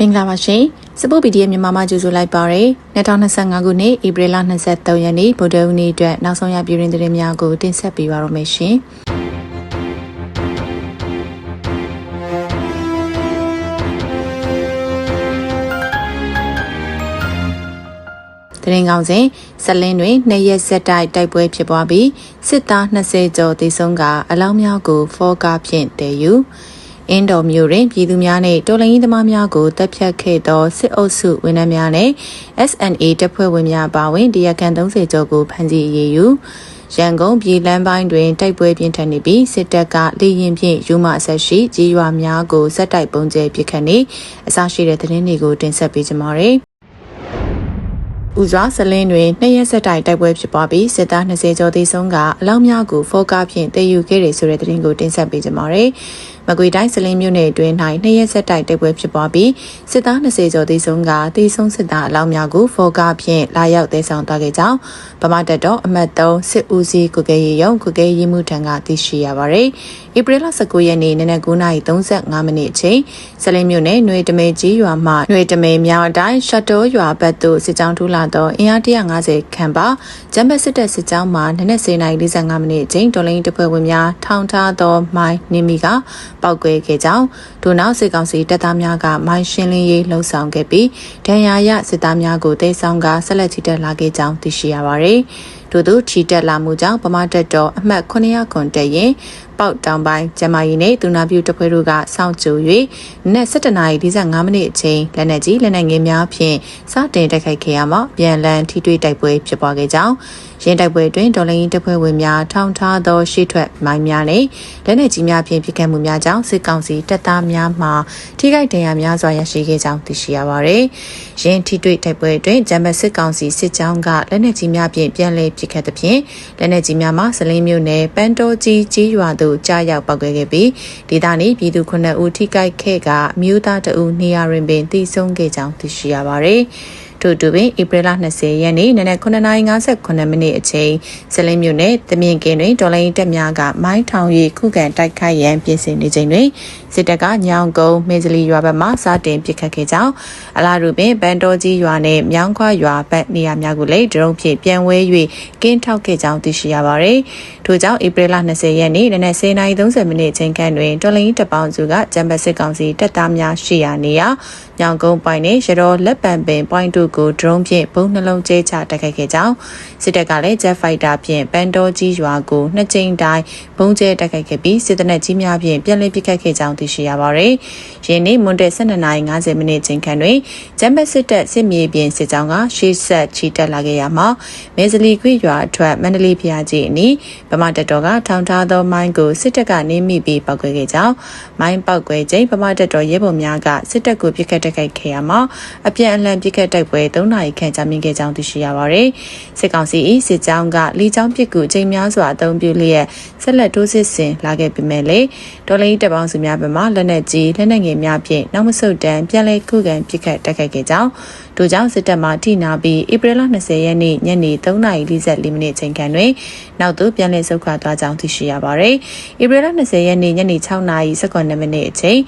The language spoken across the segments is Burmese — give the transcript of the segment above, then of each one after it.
မင်္ဂလာပါရှင်စပုတ် PDF မြန်မာမှာကြိုဆိုလိုက်ပါရယ်2025ခုနှစ်ဧပြီလ23ရက်နေ့ဗုဒ္ဓဟူးနေ့အတွက်နောက်ဆုံးရပြည်တွင်သတင်းများကိုတင်ဆက်ပေးပါရမရှင်တရင်ကောင်းစဉ်ဇလင်းတွင်နှစ်ရက်ဆက်တိုက်တိုက်ပွဲဖြစ်ပွားပြီးစစ်သား20ကျော်သေဆုံးကအလောင်းများကိုဖောကားဖြင့်တည်ယူ အင်းတော်မျိုးတွင်ပြည်သူများနှင့်တော်လှန်ရေးသမားများကိုတပ်ဖြတ်ခဲ့သောစစ်အုပ်စုဝန်ထမ်းများနှင့် SNA တပ်ဖွဲ့ဝင်များပါဝင်တရားခံ30ကျော်ကိုဖမ်းဆီးအရေးယူရန်ကုန်ပြည်လမ်းပိုင်းတွင်တိုက်ပွဲပြင်းထန်နေပြီးစစ်တပ်ကလေရင်ဖြင့်ယူမအဆက်ရှိကြီးရွာများကိုစက်တိုက်ပုံကျဲပစ်ခတ်နေအစရှိတဲ့သတင်းတွေကိုတင်ဆက်ပေးကြပါမယ်။ဦးစွာဇလင်းတွင်နှစ်ရက်ဆက်တိုက်တိုက်ပွဲဖြစ်ပွားပြီးစစ်သား20ကျော်သေဆုံးကအလောင်းများကိုဖောကားဖြင့်တည်ယူခဲ့တယ်ဆိုတဲ့သတင်းကိုတင်ဆက်ပေးကြပါမယ်။ မကွေတိုင်းစလင်းမြို့နယ်အတွင်း၌နှစ်ရက်ဆက်တိုက်တိုက်ပွဲဖြစ်ပွားပြီးစစ်သား20ကျော်သေဆုံးကသေဆုံးစစ်သားအလောင်းများကိုဖောကားဖြင့်လာရောက်သေဆောင်သွားခဲ့ကြောင်းဗမာတပ်တော်အမတ်3စစ်ဦးစီးကုကဲရေးရုံကုကဲရေးမှုထံကသိရှိရပါသည်။ဧပြီလ19ရက်နေ့နနက်9:35မိနစ်အချိန်စလင်းမြို့နယ်ຫນွေတမဲကြီးရွာမှຫນွေတမဲမြောင်အတိုင်းရှတ်တော်ရွာဘက်သို့စစ်ကြောင်းထူလာသောအင်အား150ခန့်ပါဂျမ်ဘတ်စစ်တပ်စစ်ကြောင်းမှနနက်09:45မိနစ်အချိန်ဒေါ်လိန်တပွဲဝင်များထောင်ထားသောမိုင်းနေမီက ပောက်ကွဲခဲ့ကြောင်းဒိုနောက်စစ်ကောင်စီတပ်သားများကမိုင်းရှင်းလင်းရေးလှုံ့ဆော်ခဲ့ပြီးဒဏ်ရာရစစ်သားများကိုတိတ်ဆောင်ကဆက်လက်ချီတက်လာခဲ့ကြောင်းသိရှိရပါသည်။ ထို့သူချီတက်လာမှုကြောင့်ဗမာတပ်တော်အမှတ်900ခွန်တက်ရင်ပေါက်တောင်ပိုင်းကျမကြီးနဲ့သူနာပြုတပွဲတို့ကစောင့်ကြို၍နက်7:45မိနစ်အချိန်လက်နက်ကြီးလက်နက်ငယ်များဖြင့်စတင်တိုက်ခိုက်ခဲ့ရမှာပြန်လည်ထိတွေ့တိုက်ပွဲဖြစ်ပွားခဲ့ကြောင်းရင်းတိုက်ပွဲတွင်ဒေါ်လင်းတပွဲဝင်များထောင်ထားသောရှေ့ထွက်မိုင်းများနဲ့လက်နက်ကြီးများဖြင့်ပစ်ခတ်မှုများကြောင့်စစ်ကောင်စီတပ်သားများမှထိခိုက်ဒဏ်ရာများစွာရရှိခဲ့ကြောင်းသိရှိရပါသည်။ရင်းထိတွေ့တိုက်ပွဲတွင်ဂျမတ်စစ်ကောင်စီစစ်ကြောင်းကလက်နက်ကြီးများဖြင့်ပြန်လည်ပစ်ခတ်သဖြင့်လက်နက်ကြီးများမှစလင်းမြို့နယ်ပန်းတော်ကြီးကြီးရွာသို့ကြားရောက်ပောက်ကွဲခဲ့ပြီးဒေသနေပြည်သူ9ဦးထိခိုက်ခဲ့ကမြို့သားတဦးနေရာတွင်ပင်တည်ဆုံခဲ့ကြောင်းသိရှိရပါသည်။ ထို့တူပင်ဧပြီလ20ရက်နေ့နနက်9:58မိနစ်အချိန်စလင်းမြို့နယ်တမြင့်ကင်းတွင်ဒေါ်လာတက်များကမိုင်းထောင်၍ခုခံတိုက်ခိုက်ရန်ပြင်ဆင်နေချိန်တွင်စစ်တပ်ကညောင်ကုန်းမင်းစလီရွာဘက်မှစတင်ပစ်ခတ်ခဲ့ကြောင်းအလားတူပင်ဗန်တော်ကြီးရွာနှင့်မြောင်းခွရွာဘက်နေရာများကိုလည်းဒရုန်းဖြင့်ပြန်ဝဲ၍ကင်းထောက်ခဲ့ကြောင်းသိရှိရပါသည်။ထို့ကြောင့်ဧပြီလ20ရက်နေ့နနက်10:30မိနစ်ချိန်ခန့်တွင်တော်လိုင်းတပ်ပေါင်းစုကဂျမ်ဘတ်စစ်ကောင်စီတပ်သားများရှိရာနေရာညောင်ကုန်းပိုင်းနှင့်ရတော်လက်ပံပင် point 2ကို drone ဖြင့်ဘုံနှလုံးကျဲချတိုက်ခိုက်ခဲ့ကြောင်းစစ်တပ်ကလည်း jet fighter ဖြင့်ပန်တော်ကြီးရွာကိုနှစ်ကြိမ်တိုင်းဘုံကျဲတိုက်ခိုက်ခဲ့ပြီးစစ်တပ်ကြီးများဖြင့်ပြန်လည်ပစ်ခတ်ခဲ့ကြောင်းသိရှိရပါသည်။ယင်းနေ့မွန်တဲ့12:50မိနစ်ချိန်ခန့်တွင်ဂျမ်ဘတ်စစ်တပ်စစ်မြေပြင်စစ်ကြောင်းကရှေ့ဆက်ချီတက်လာခဲ့ရမှာမဲဇလီခွေရွာအထွက်မန္တလေးဖျားကြီးအနီးဗမာတပ်တော်ကထောင်ထားသောမိုင်းကိုစစ်တပ်ကနေမိပြီးပောက်ကွဲခဲ့ကြောင်းမိုင်းပောက်ကွဲချိန်ဗမာတပ်တော်ရဲဘော်များကစစ်တပ်ကိုပစ်ခတ်တိုက်ခိုက်ခဲ့ရမှာအပြန်အလှန်ပစ်ခတ်တိုက်ပွဲ3နာရီခန့်ကြာမြင့်ခဲ့ကြောင်းသိရှိရပါတယ်။စစ်ကောင်စီ၏စစ်ကြောင်းကလီကြောင်းပစ်ကူအချိန်များစွာအသုံးပြုလျက်ဆက်လက်တိုးစစ်ဆင်လာခဲ့ပေမဲ့လေဒေါ်လီတပ်ပေါင်းစုများဘက်မှလက်နက်ကြီးလက်နက်ငယ်များဖြင့်နောက်မဆုတ်တမ်းပြန်လည်ခုခံပစ်ခတ်တိုက်ခိုက်ခဲ့ကြောင်း ထို့ကြောင့်စစ်တပ်မှထိနာပြီးဧပြီလ20ရက်နေ့ညနေ3:44မိနစ်ချိန်ခန့်တွင်နောက်သို့ပြန်လည်ဆုတ်ခွာသွားကြောင်းသိရှိရပါတယ်။ဧပြီလ20ရက်နေ့ညနေ6:19မိနစ်အချိန်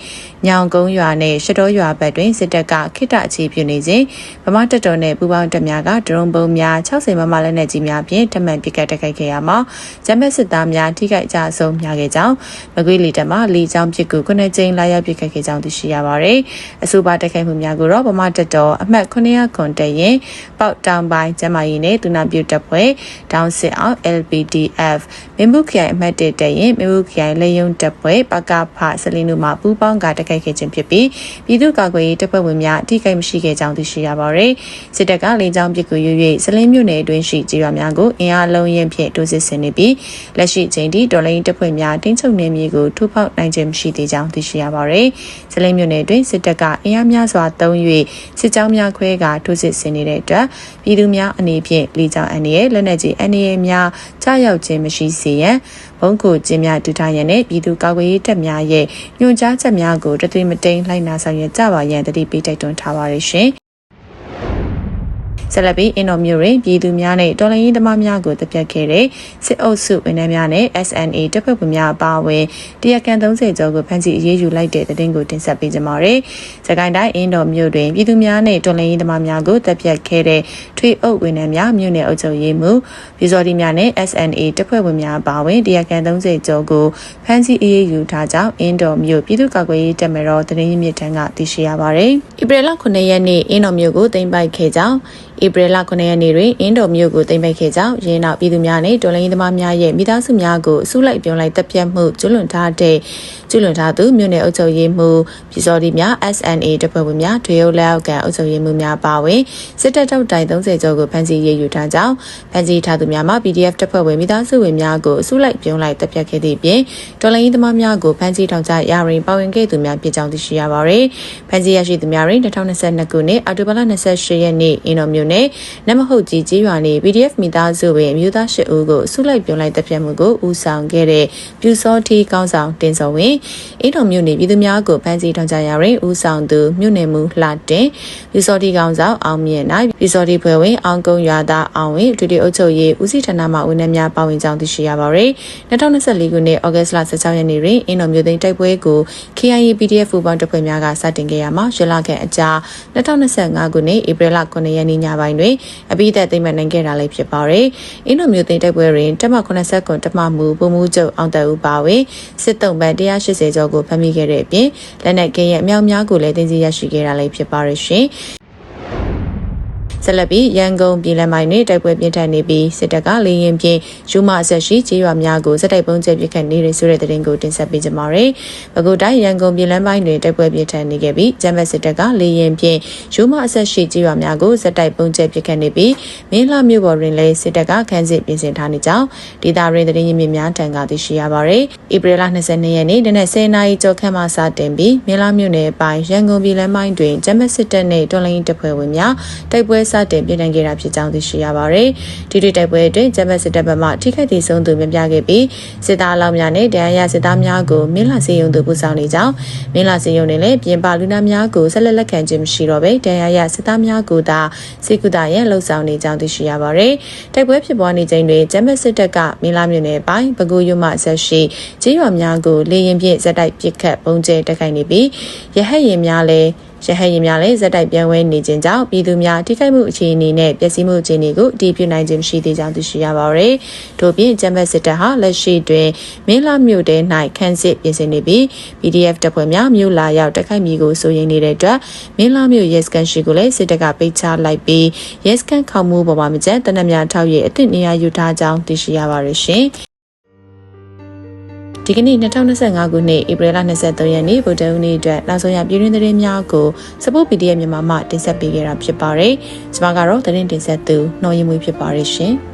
ညောင်ကုန်းရွာနဲ့ရှတော်ရွာဘက်တွင်စစ်တပ်ကခိတအခြေပြုနေစဉ်ဗမာတပ်တော်နှင့်ပူးပေါင်းတပ်များကဒရုန်းပုံများ60မမလက်နက်ကြီးများဖြင့်တမန်ပစ်ကတ်တိုက်ခိုက်ခဲ့ရမှာဂျမက်စစ်သားများထိခိုက်ကြဆုံးများခဲ့ကြောင်းမကွေးလီတပ်မှလီကြောင်းပစ်ကူခုနှစ်ကြိမ်လာရောက်ပစ်ခတ်ခဲ့ကြောင်းသိရှိရပါတယ်။အဆိုပါတိုက်ခိုက်မှုများကိုတော့ဗမာတပ်တော်အမှတ်900ခွန်တရင်ပေါက်တောင်ပိုင်းကျမကြီးနဲ့သူနာပြုတပ်ဖွဲ့ဒေါင်းစစ်အောင် LPDF မင်းဘူးခရိုင်အမှတ်1တရင်မင်းဘူးခရိုင်လေယုံတပ်ဖွဲ့ပကဖစလင်းတို့မှပူးပေါင်းကတိုက်ခိုက်ခဲ့ခြင်းဖြစ်ပြီးပြည်သူ့ကာကွယ်ရေးတပ်ဖွဲ့ဝင်များအထိကိမရှိခဲ့ကြောင်းသိရှိရပါတယ်။စစ်တပ်ကလေကြောင်းပစ်ကူရွ၍စလင်းမြို့နယ်အတွင်းရှိကြေးရွာများကိုအင်အားလုံးရင်ဖြင့်တိုးစစ်ဆင်နေပြီးလက်ရှိချိန်ထိဒေါ်လာတပ်ဖွဲ့များတင်းချုပ်နေမြေကိုထိုးဖောက်နိုင်ခြင်းမရှိသေးကြောင်းသိရှိရပါတယ်။စလင်းမြို့နယ်အတွင်းစစ်တပ်ကအင်အားများစွာသုံး၍စစ်ကြောင်းများခွဲကထိုးစစ်ဆင်နေတဲ့အတွက်ပြည်သူများအနေဖြင့်လေကြောင်းအန္တရာယ်လက်နက်ကြီးအန္တရာယ်များကြားရောက်ခြင်းမရှိစေရန်ဘုံကိုကျင်းများတူထားရန်နဲ့ပြည်သူကာကွယ်ရေးတပ်များရဲ့ညွှန်ကြားချက်များကိုတသွေးမတိန်လိုက်နာဆောင်ရွက်ကြပါရန်တတိပေးတိုက်တွန်းထားပါရရှင် ဆက်လက်ပြီးအင်တော်မျိုးတွင်ပြည်သူများနဲ့တော်လှန်ရေးသမားများကိုတပ်ဖြတ်ခဲ့တဲ့စစ်အုပ်စုဝန်ထမ်းများနဲ့ SNA တပ်ဖွဲ့ဝင်များအပါအဝင်တရားကန်30ကျော်ကိုဖမ်းဆီးအရေးယူလိုက်တဲ့တဲ့တင်ကိုတင်ဆက်ပေးကြပါရစေ။စကိုင်းတိုင်းအင်တော်မျိုးတွင်ပြည်သူများနဲ့တော်လှန်ရေးသမားများကိုတပ်ဖြတ်ခဲ့တဲ့ထွေအုပ်ဝန်ထမ်းများမြို့နယ်အုပ်ချုပ်ရေးမှူးပြည်စော်ဒီများနဲ့ SNA တပ်ဖွဲ့ဝင်များအပါအဝင်တရားကန်30ကျော်ကိုဖမ်းဆီးအရေးယူထားကြောင်းအင်တော်မျိုးပြည်သူ့ကာကွယ်ရေးတပ်မတော်တရင်မြစ်ထံကသိရှိရပါတယ်။ဧပြီလ9ရက်နေ့အင်တော်မျိုးကိုတင်ပိုက်ခဲ့ကြောင်းဧပြီလ9ရက်နေ့တွင်အင်းတော်မြို့ကိုတင်ပိတ်ခဲ့ကြောင်းရင်းနောက်ပြည်သူများနဲ့တော်လိုင်းသမားများရဲ့မိသားစုများကိုအစုလိုက်ပြုံးလိုက်တပ်ဖြတ်မှုကျွလွန်ထားတဲ့ကျွလွန်ထားသူမြို့နယ်အုပ်ချုပ်ရေးမှူးပြည်စော်ဒီများ SNA တပ်ဖွဲ့ဝင်များထွေအုပ်လက်အောက်ကန်အုပ်ချုပ်ရေးမှူးများပါဝင်စစ်တပ်တောက်တိုင်30ကျော်ကိုဖမ်းဆီးရေးယူထားကြောင်းဖမ်းဆီးထားသူများမှာ PDF တပ်ဖွဲ့ဝင်မိသားစုဝင်များကိုအစုလိုက်ပြုံးလိုက်တပ်ဖြတ်ခဲ့သည့်ပြင်တော်လိုင်းသမားများကိုဖမ်းဆီးထောင်ချရရင်ပါဝင်ခဲ့သူများဖြစ်ကြောင်းသိရှိရပါရယ်ဖမ်းဆီးရရှိသူများတွင်2022ခုနှစ်အောက်တိုဘာလ28ရက်နေ့အင်းတော်မြို့နယ်နမဟုတ်ကြီးကြီးရွာနေ PDF မိသားစုဝင်အမျိုးသား၈ဦးကိုဆုလိုက်ပြုံးလိုက်တပ်ဖြတ်မှုကိုဦးဆောင်ခဲ့တဲ့ပြူစောတီကောင်းဆောင်တင်စောဝင်အင်းတော်မြို့နယ်ပြည်သူများကိုဖမ်းဆီးထောင်ချရာတွင်ဦးဆောင်သူမြို့နယ်မှုလှတင်ပြူစောတီကောင်းဆောင်အောင်မြင့်နိုင်ပြူစောတီဖွဲ့ဝင်အောင်ကုန်းရွာသားအောင်ဝင်ဒုတိယအုပ်ချုပ်ရေးဦးစီးဌာနမှဝန်ထမ်းများပါဝင်ကြောင်းသိရှိရပါရယ်2024ခုနှစ်ဩဂတ်လ16ရက်နေ့တွင်အင်းတော်မြို့သိမ်းတိုက်ပွဲကို KIA PDF ဖူပေါင်းတပ်ဖွဲ့များကစတင်ခဲ့ရမှာရွှေလခန့်အကြာ2025ခုနှစ်ဧပြီလ9ရက်နေ့ညပိုင်းတွင်အပိသက်သိမ်းမှတ်နိုင်ခဲ့တာလည်းဖြစ်ပါတယ်။အင်းတို့မျိုးသိမ်းတိုက်ပွဲတွင်တက်မ80ကွန်တမမှုပုံမှုချုပ်အောင်တက်ဦးပါဝင်စစ်တုံးပန်း180ကျော်ကိုဖမ်းမိခဲ့တဲ့အပြင်လက်နက်ကင်းရဲ့အမြောက်များကိုလည်းတင်စီရရှိခဲ့တာလည်းဖြစ်ပါရရှင်။ ဆက်လက်ပြီးရန်ကုန်ပြည်လမ်းမိုင်တွင်တိုက်ပွဲပြင်းထန်နေပြီးစစ်တပ်ကလေရင်ဖြင့်ယူမအဆက်ရှိကြေးရွာများကိုစက်တိုက်ပုံကျဲပစ်ခတ်နေတဲ့ဆိုတဲ့သတင်းကိုတင်ဆက်ပေးကြပါမယ်။ပဲခူးတိုင်းရန်ကုန်ပြည်လမ်းမိုင်တွင်တိုက်ပွဲပြင်းထန်နေခဲ့ပြီးဂျမ်ဘတ်စစ်တပ်ကလေရင်ဖြင့်ယူမအဆက်ရှိကြေးရွာများကိုစက်တိုက်ပုံကျဲပစ်ခတ်နေပြီးမင်းလာမြို့ပေါ်တွင်လည်းစစ်တပ်ကခန်းစစ်ပြင်ဆင်ထားနေကြောင်းဒေတာရင်းသတင်းရင်းမြစ်များထံကသိရှိရပါမယ်။ဧပြီလ22ရက်နေ့တနက်10:00နာရီကျော်ခန့်မှစတင်ပြီးမင်းလာမြို့နယ်ပိုင်းရန်ကုန်ပြည်လမ်းမိုင်တွင်ဂျမ်ဘတ်စစ်တပ်နှင့်တော်လိုင်းတပ်ဖွဲ့ဝင်များတိုက်ပွဲစတင်ပြည်နိုင်ခဲ့တာဖြစ်ကြောင်းသိရှိရပါတယ်။ဒီတွေ့တိုက်ပွဲအတွင်းဂျမတ်စစ်တပ်ဘက်မှထိခိုက်ဒေဆုံးသူများပြခဲ့ပြီးစစ်သားအလောင်းများနဲ့တရားရစစ်သားများကိုမင်းလာစေယုံသူပို့ဆောင်နေကြောင်းမင်းလာစေယုံနဲ့လည်းပြင်ပလူနာများကိုဆက်လက်လက်ခံခြင်းမရှိတော့ဘဲတရားရစစ်သားများကိုသာစေကုသရန်လှုံ့ဆော်နေကြောင်းသိရှိရပါတယ်။တိုက်ပွဲဖြစ်ပွားနေချိန်တွင်ဂျမတ်စစ်တပ်ကမင်းလာမြို့နယ်ပိုင်းပဲခူးရွမှဆက်ရှိကျေးရွာများကိုလေရင်ဖြင့်ဇက်တိုက်ပစ်ခတ်ပုံကျဲတိုက်ခိုက်နေပြီးရဟတ်ရင်များလည်း ရဟတ်ရင်များလည်းဇက်တိုက်ပြန်ဝဲနေခြင်းကြောင့်ပြည်သူများထိခိုက်မှုအခြေအနေနဲ့ပျက်စီးမှုအခြေအနေကိုအတည်ပြုနိုင်ခြင်းမရှိသေးကြောင်းသိရှိရပါရယ်။ထို့ပြင်ဂျမ်ဘတ်စစ်တပ်ဟာလက်ရှိတွင်မင်းလာမြို့တဲ၌ခန်းစစ်ပြင်ဆင်နေပြီး PDF တပ်ဖွဲ့များမြို့လာရောက်တိုက်ခိုက်မိကိုစိုးရိမ်နေတဲ့အတွက်မင်းလာမြို့ရဲစခန်းရှိကိုလည်းစစ်တပ်ကပိတ်ချလိုက်ပြီးရဲစခန်းခေါမှုပေါ်မှာမကျန်တနက်များထောက်ရဲ့အသည့်နေရာယူထားကြောင်းသိရှိရပါရရှင်။ ဒီကနေ့2025ခုနှစ်ဧပြီလ23ရက်နေ့ဗုဒ္ဓဦးနေ့အတွက်နောက်ဆုံးရပြည်တွင်းသတင်းများကိုစပုတ် PDF မြန်မာမှတင်ဆက်ပေးခဲ့တာဖြစ်ပါတယ်။ကျွန်မကတော့သတင်းတင်ဆက်သူနှော်ရင်မွေးဖြစ်ပါရရှင်။